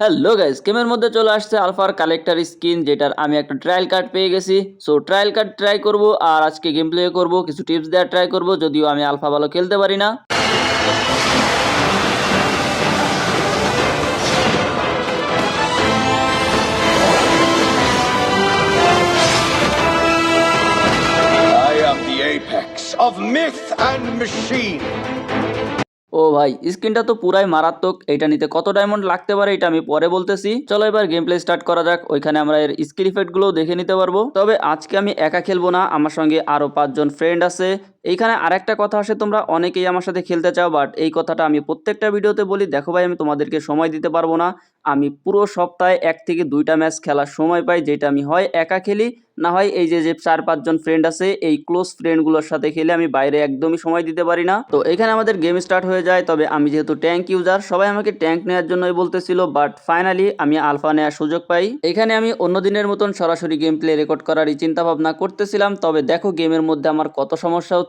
Hello guys গেমের মধ্যে চলে আসছে আলফার কালেক্টার স্কিন যেটার আমি একটা ট্রায়াল কার্ড পেয়ে গেছি সো ট্রায়াল কার্ড ট্রাই করব আর আজকে গেম প্লে করব, কিছু টিপস দেওয়ার ট্রাই করব, যদিও আমি আলফা ভালো খেলতে পারি না I am the apex of myth and machine. ও ভাই, স্ক্রিনটা তো পুরাই মারাত্মক। এটা নিতে কত ডায়মন্ড লাগতে পারে এটা আমি পরে বলতেছি। চলো এবার গেম প্লে স্টার্ট করা যাক। ওইখানে আমরা এর স্কিল ইফেক্টগুলো দেখে নিতে পারব। তবে আজকে আমি একা খেলব না। আমার সঙ্গে আরও পাঁচজন ফ্রেন্ড আছে। এইখানে আরেকটা কথা আসে, তোমরা অনেকেই আমার সাথে খেলতে চাও বাট এই কথাটা আমি প্রত্যেকটা ভিডিওতে বলি। দেখো ভাই, আমি তোমাদেরকে সময় দিতে পারব না। আমি পুরো সপ্তাহে এক থেকে দুইটা ম্যাচ খেলার সময় পাই, যেটা আমি হয় একা খেলি, না হয় এই যে যে চার পাঁচজন ফ্রেন্ড আছে, এই ক্লোজ ফ্রেন্ডগুলোর সাথে খেলে আমি বাইরে একদমই সময় দিতে পারি না। তো এখানে আমাদের গেম স্টার্ট হয়ে যায়, তবে আমি যেহেতু ট্যাঙ্ক ইউজার সবাই আমাকে ট্যাঙ্ক নেওয়ার জন্যই বলতেছিল বাট ফাইনালি আমি আলফা নেওয়ার সুযোগ পাই। এখানে আমি অন্য দিনের মতন সরাসরি গেম প্লে রেকর্ড করারই চিন্তা ভাবনা করতেছিলাম, তবে দেখো গেমের মধ্যে আমার কত সমস্যা হচ্ছিল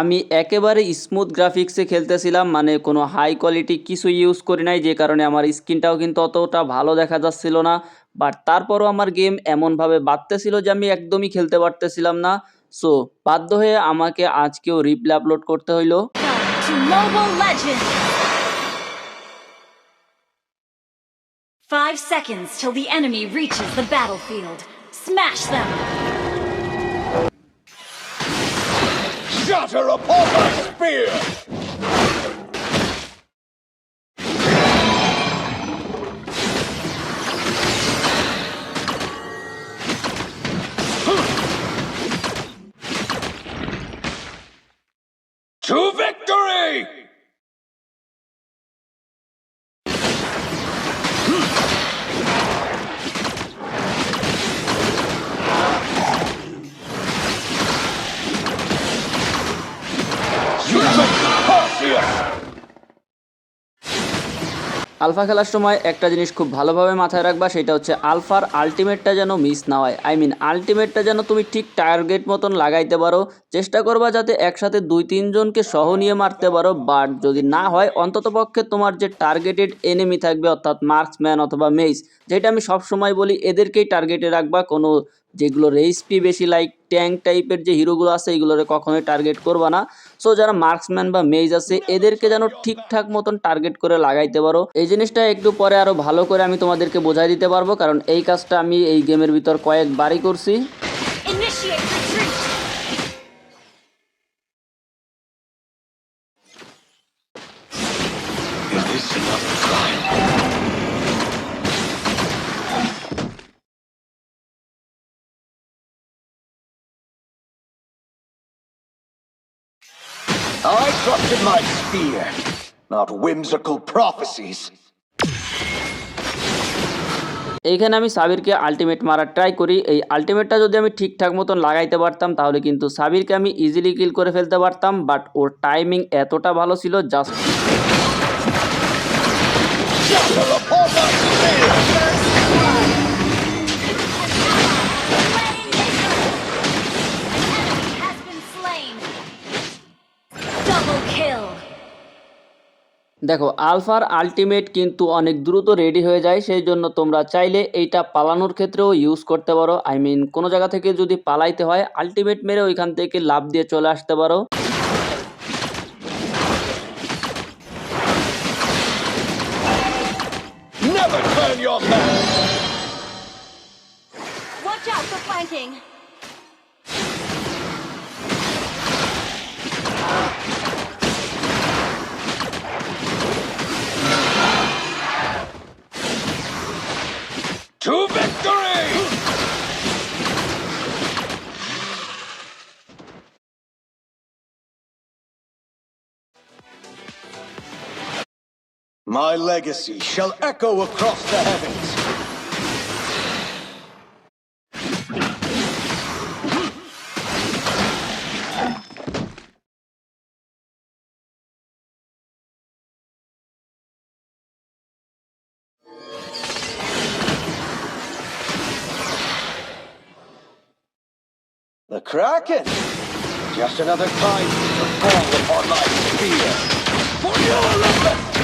আমি একেবারে স্মুথ গ্রাফিক্সে খেলতেছিলাম মানে কোনো হাই কোয়ালিটি কিছু ইউজ করি নাই, যে কারণে আমার স্ক্রিনটাও কিন্তু অতটা ভালো দেখা যাচ্ছিল না বাট তারপরও আমার গেম এমনভাবে বাড়তেছিল যে আমি একদমই খেলতে পারতেছিলাম না সো বাধ্য হয়ে আমাকে আজকেও রিপ্লে আপলোড করতে হইল! Five seconds till the enemy reaches the battlefield. Smash them! Shatter upon my spear! To victory! Alpha খেলার সময় একটা জিনিস খুব ভালোভাবে মাথায় রাখবা, সেটা হচ্ছে আলফার আলটিমেটটা যেন মিস না হয়। আই মিন আলটিমেটটা যেন তুমি ঠিক টার্গেট মতন লাগাইতে পারো। চেষ্টা করবা যাতে একসাথে দুই তিনজনকে সহ নিয়ে মারতে পারো বাট যদি না হয় অন্ততপক্ষে তোমার যে টার্গেটেড এনেমি থাকবে, অর্থাৎ মার্কসম্যান অথবা মেইস যেটা আমি সব সময় বলি, এদেরকেই টার্গেটে রাখবা। কোনো যেগুলো এইচপি বেশি লাইক ট্যাঙ্ক টাইপের যে হিরোগুলো আছে, এগুলোরে কখনোই টার্গেট করবা না। সো যারা মার্কসম্যান বা মেজ আছে, এদেরকে যেন ঠিকঠাক মতন টার্গেট করে লাগাইতে পারো। এই জিনিসটা একটু পরে আরও ভালো করে আমি তোমাদেরকে বোঝাই দিতে পারব, কারণ এই কাজটা আমি এই গেমের ভিতর কয়েকবারই করছি। I trusted my spear, not whimsical prophecies. এইখানে আমি সাবিরকে আলটিমেট মারার ট্রাই করি এই আলটিমেটটা যদি আমি ঠিকঠাক মতন লাগাইতে পারতাম তাহলে কিন্তু সাবিরকে আমি ইজিলি কিল করে ফেলতে পারতাম বাট ওর টাইমিং এতটা ভালো ছিল জাস্ট দেখো আলফার আলটিমেট কিন্তু অনেক দ্রুত রেডি হয়ে যায় সেই জন্য তোমরা চাইলে এইটা পালানোর ক্ষেত্রেও ইউজ করতে পারো আই মিন কোনো জায়গা থেকে যদি পালাইতে হয় আলটিমেট মেরে ওইখান থেকে লাভ দিয়ে চলে আসতে পারো Never turn your back! Watch out for flanking! To victory! My legacy shall echo across the heavens. Kraken! Just another kind to fall upon my spear. For your reference!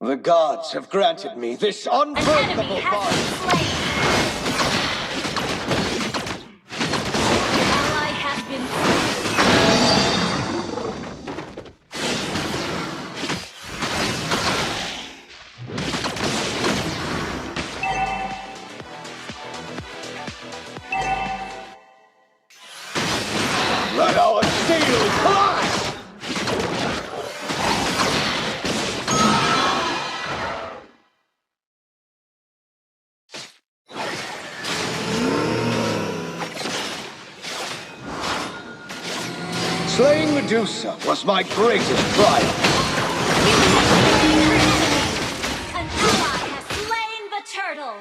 The gods have granted me this unbreakable bond. Slaying Medusa was my greatest triumph. An ally has slain the turtle.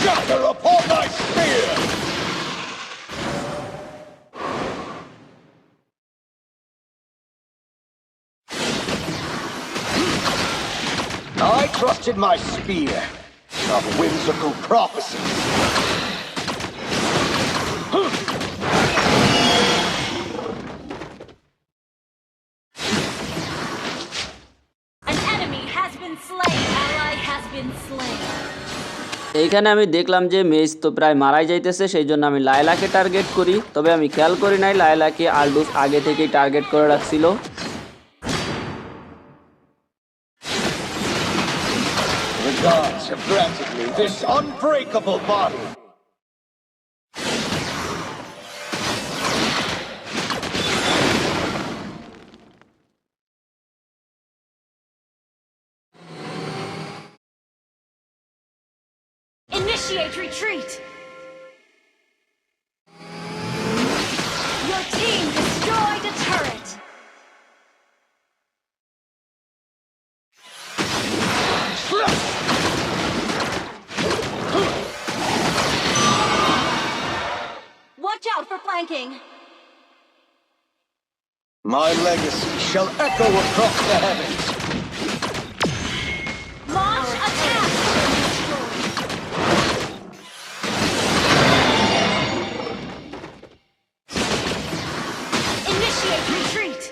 Shatter upon my spear! I trusted my spear, not whimsical prophecy. An enemy has been slain. Ally has been slain. এইখানে আমি দেখলাম যে মেজ তো প্রায় মারাই যাইতেছে সেই জন্য আমি লায়লাকে টার্গেট করি তবে আমি খেয়াল করি নাই লায়লাকে আলডুস আগে থেকেই টার্গেট করে রাখছিল granted me this unbreakable body. Initiate retreat. Out. My legacy shall echo across the heavens. Launch attack. Initiate retreat.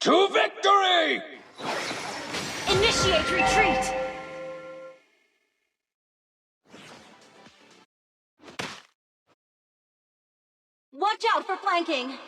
To victory! Initiate retreat. Watch out for flanking.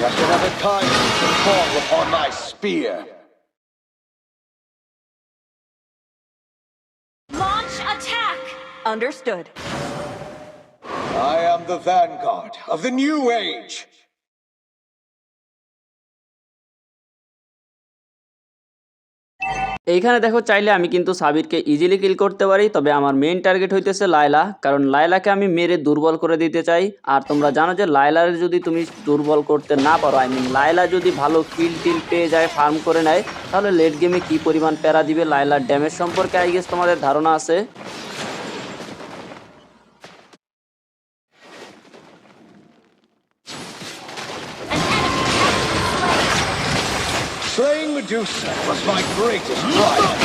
Just another kind to fall upon my spear. Launch attack. Understood. I am the vanguard of the new age. এইখানে দেখো চাইলে আমি কিন্তু সাবিরকে easily কিল করতে পারি, তবে আমার main target হইতেছে লায়লা, কারণ লায়লাকে আমি মেরে দুর্বল করে দিতে চাই। আর তোমরা জানো যে লায়লার যদি তুমি দুর্বল করতে না পারো আই মিন লায়লা যদি ভালো কিল টিল পেয়ে যায় ফার্ম করে নেয়, তাহলে লেট গেমে কি পরিমাণ প্যারা দিবে লায়লার ড্যামেজ সম্পর্কে আই গেস তোমাদের ধারণা আছে।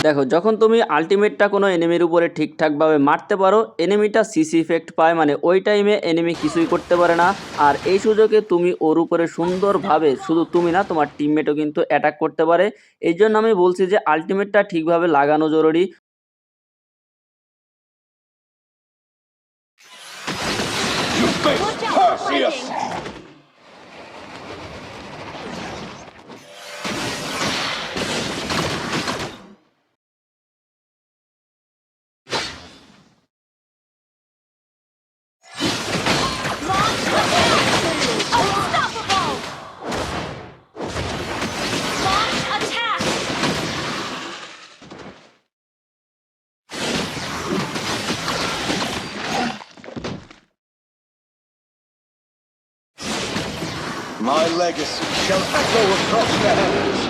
দেখো যখন তুমি আলটিমেটটা কোনো এনিমির উপরে ঠিকঠাকভাবে মারতে পারো এনিমিটা সিসি ইফেক্ট পায় মানে ওই টাইমে এনিমি কিছুই করতে পারে না। আর এই সুযোগে তুমি ওর উপরে সুন্দরভাবে শুধু তুমি না তোমার টিমমেটও কিন্তু অ্যাটাক করতে পারে। এই জন্য আমি বলছি যে আলটিমেটটা ঠিকভাবে লাগানো জরুরি। Watch out My legacy shall echo across the heavens.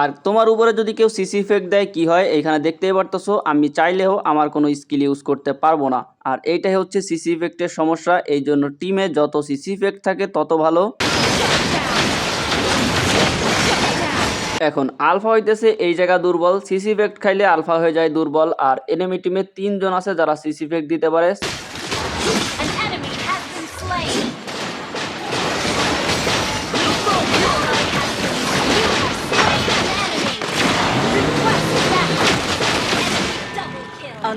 আর তোমার উপরে যদি কেউ সিসি ইফেক্ট দেয়, কি হয়? এখানে দেখতেই পারতেছো, আমি চাইলেও আমার কোনো স্কিল ইউজ করতে পারব না। আর এইটাই হচ্ছে সিসি ইফেক্টের সমস্যা, এই জন্য টিমে যত সিসি ইফেক্ট থাকে, তত ভালো। এখন আলফা হইতেছে এই জায়গা দুর্বল সিসি ইফেক্ট খাইলে আলফা হয়ে যায় দুর্বল, আর এনিমি টিমে তিনজন আছে যারা সিসি ইফেক্ট দিতে পারে।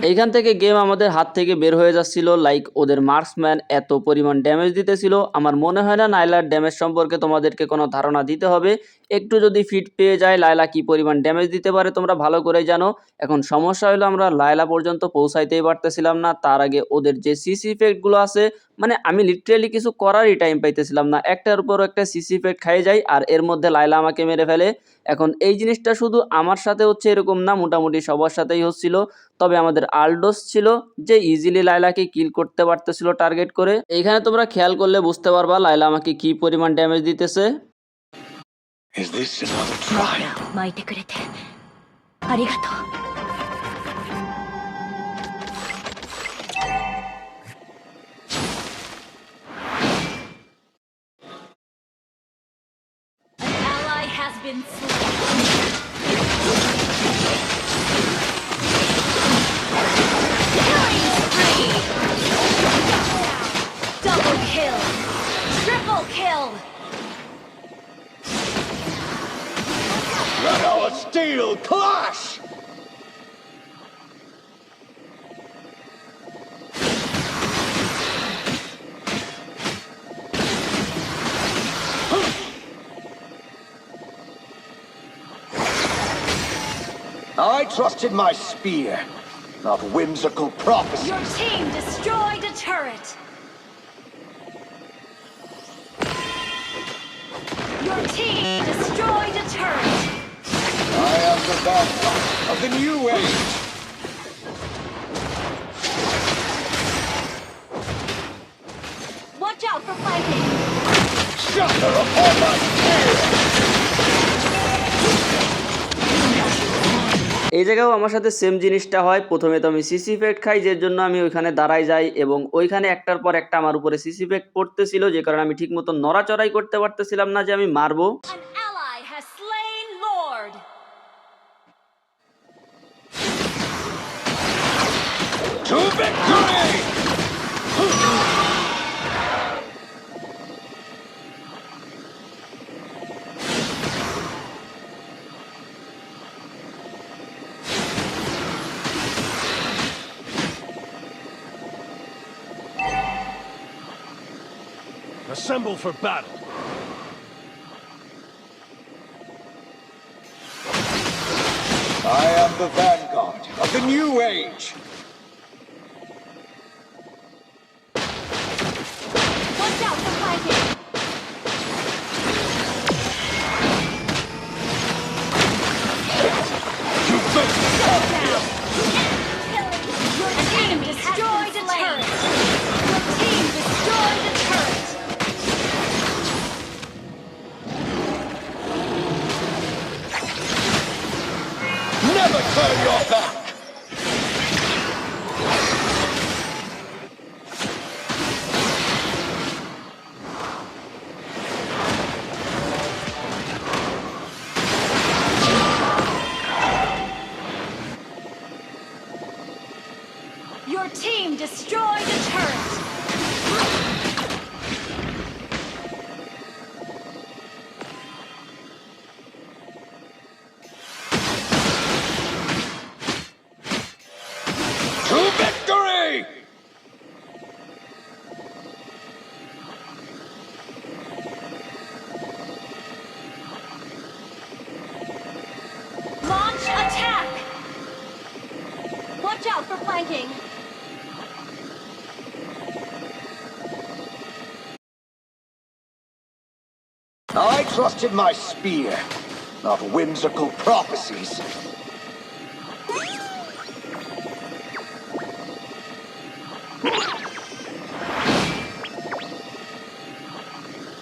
এইখান থেকে গেম আমাদের হাত থেকে বের হয়ে যাচ্ছিল লাইক ওদের মার্কসম্যান এত পরিমাণ ড্যামেজ দিতেছিল। আমার মনে হয় না, নাইলার ড্যামেজ সম্পর্কে তোমাদেরকে কোনো ধারণা দিতে হবে। একটু যদি ফিট পেয়ে যায় লাইলা কি পরিমাণ ড্যামেজ দিতে পারে তোমরা ভালো করেই জানো। এখন সমস্যা হলো আমরা লাইলা পর্যন্ত পৌঁছাইতেই পারতেছিলাম না। তার আগে ওদের যে সিসি ইফেক্টগুলো আছে মানে আমি লিটারেলি কিছু করারই টাইম পাইতেছিলাম না। একটার উপর একটা সিসি ইফেক্ট খাই যায় আর এর মধ্যে লাইলা আমাকে মেরে ফেলে। এখন এই জিনিসটা শুধু আমার সাথে হচ্ছে এরকম না, মোটামুটি সবার সাথেই হচ্ছিল। তবে আমাদের আলডোস ছিল, যে ইজিলি লাইলাকে কিল করতে পারতেছিল টার্গেট করে। এইখানে তোমরা খেয়াল করলে বুঝতে পারবা লাইলা আমাকে কি পরিমাণ ড্যামেজ দিতেছে। Is this another triumph? 巻いてくれてありがとう been slain. Steel clash! I trusted my spear, not whimsical prophecy. Your team destroyed a turret. Your team destroyed a turret. I am the vanguard of the new age. Watch out for fighting. Shatter upon my! এই জায়গাও আমার সাথে same জিনিসটা হয় প্রথমে তো আমি CC effect খাই যে জন্য আমি ওইখানে দাঁড়াই যাই এবং ওইখানে একটার পর একটা আমার উপরে সিসি ইফেক্ট পড়তেছিল যে কারণে আমি ঠিক মতো নড়াচড়াই করতে পারতেছিলাম না যে আমি মারবো To victory! Assemble for battle. I am the vanguard of the new age. Trusted my spear, not whimsical prophecies.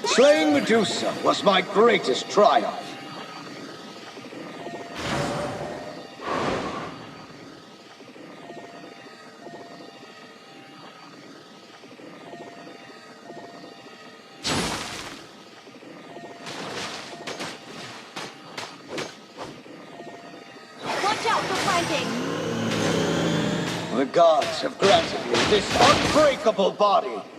Slaying Medusa was my greatest triumph. impeccable body.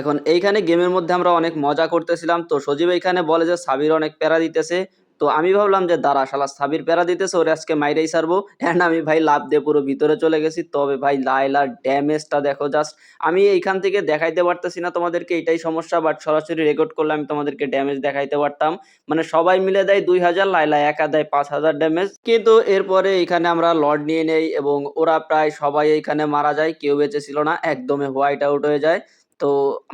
এখন এইখানে গেমের মধ্যে আমরা অনেক মজা করতেছিলাম। তো সজীব এইখানে বলে যে, সাবির অনেক প্যারা দিতেছে। তো আমি ভাবলাম যে, দাঁড়া শালা, সাবির প্যারা দিতেছে, ওরে আজকে মাইরেই সারবো অ্যান্ড আমি ভাই লাভ দিয়ে পুরো ভিতরে চলে গেছি। তবে ভাই, লাইলার ড্যামেজটা দেখো জাস্ট আমি এইখান থেকে দেখাইতে পারতেছি না তোমাদেরকে, এটাই সমস্যা। বাট সরাসরি রেকর্ড করলে আমি তোমাদেরকে ড্যামেজ দেখাইতে পারতাম। মানে সবাই মিলে দেয় দুই হাজার, লাইলা একা দেয় পাঁচ হাজার ড্যামেজ কিন্তু এরপরে এখানে আমরা লর্ড নিয়ে নেই এবং ওরা প্রায় সবাই এইখানে মারা যায়। কেউ বেঁচে ছিল না, একদমই হোয়াইট আউট হয়ে যায়। তো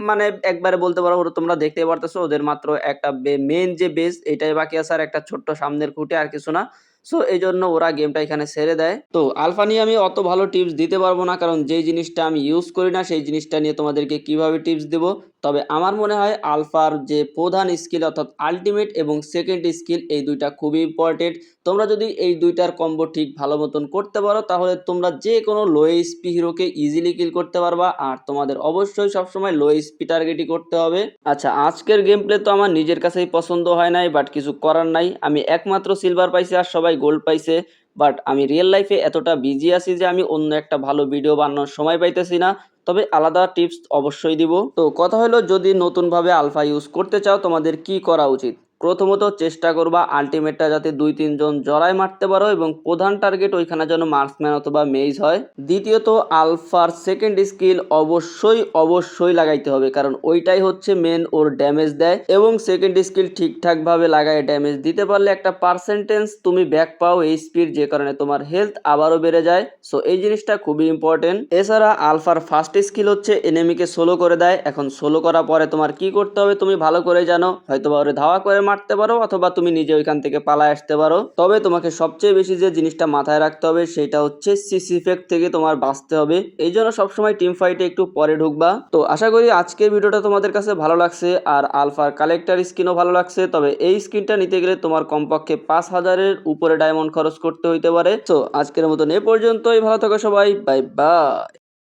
মানে একবারে বলতে পারো তোমরা দেখতে পারতেছো, ওদের মাত্র একটা মেন যে বেস এটাই বাকি আছে আর একটা ছোট্ট সামনের খুঁটে আর কিছু না। সো এই জন্য ওরা গেমটা এখানে সেরে দেয়। তো আলফা নিয়ে আমি অত ভালো টিপস দিতে পারব না, কারণ যেই জিনিসটা আমি ইউজ করি না, সেই জিনিসটা নিয়ে তোমাদেরকে কীভাবে টিপস দেব তবে আমার মনে হয় আলফার যে প্রধান স্কিল অর্থাৎ আলটিমেট এবং সেকেন্ড স্কিল এই দুইটা খুবই ইম্পর্টেন্ট তোমরা যদি এই দুইটার কম্বো ঠিক ভালো মতন করতে পারো, তাহলে তোমরা যে কোনো লো এসপি হিরোকে ইজিলি কিল করতে পারবা। আর তোমাদের অবশ্যই সবসময় লো এসপি টার্গেটই করতে হবে। আচ্ছা আজকের গেম প্লে তো আমার নিজের কাছেই পছন্দ হয় নাই বাট কিছু করার নাই। আমি একমাত্র সিলভার পাইছি আর সবাই গোল্ড পাইছে। বাট আমি রিয়েল লাইফে এতটা বিজি আছি যে আমি অন্য একটা ভালো ভিডিও বানানোর সময় পাইতেছি না। তবে আলাদা টিপস অবশ্যই দিব। তো কথা হলো, যদি নতুনভাবে আলফা ইউজ করতে চাও, তোমাদের কি করা উচিত? প্রথমত চেষ্টা করবা আলটিমেটটা যাতে দুই তিনজন জড়ায় মারতে পারো এবং প্রধান টার্গেট ওইখানে যেন মার্কসম্যান অথবা মেইজ হয়। দ্বিতীয়ত আলফার সেকেন্ড স্কিল অবশ্যই অবশ্যই লাগাইতে হবে, কারণ ওইটাই হচ্ছে মেন ওর ড্যামেজ দেয় এবং সেকেন্ড স্কিল ঠিকঠাকভাবে লাগায় ড্যামেজ দিতে পারলে একটা পার্সেন্টেজ তুমি ব্যাক পাও এই স্পিড যে কারণে তোমার হেলথ আবারও বেড়ে যায়। সো এই জিনিসটা খুবই ইম্পর্টেন্ট এছাড়া আলফার ফার্স্ট স্কিল হচ্ছে এনিমিকে সোলো করে দেয়। এখন সোলো করার পরে তোমার কি করতে হবে তুমি ভালো করে জানো হয়তো বা ওরে ধাওয়া করে মারতে পারো অথবা তুমি নিজে ওইখান থেকে পালায় আসতে পারো। তবে তোমাকে সবচেয়ে বেশি যে জিনিসটা মাথায় রাখতে হবে সেটা হচ্ছে সিসি ইফেক্ট থেকে তোমার বাঁচতে হবে। এই জন্য সবসময় টিম ফাইটে একটু পরে ঢুকবা। তো আশা করি আজকের ভিডিওটা তোমাদের কাছে ভালো লাগছে আর আলফার কালেক্টার স্কিনও ভালো লাগছে। তবে এই স্কিনটা নিতে গেলে তোমার কমপক্ষে পাঁচ হাজারের উপরে ডায়মন্ড খরচ করতে হইতে পারে। তো আজকের মতন এ পর্যন্তই। ভালো থাকো সবাই। Bye bye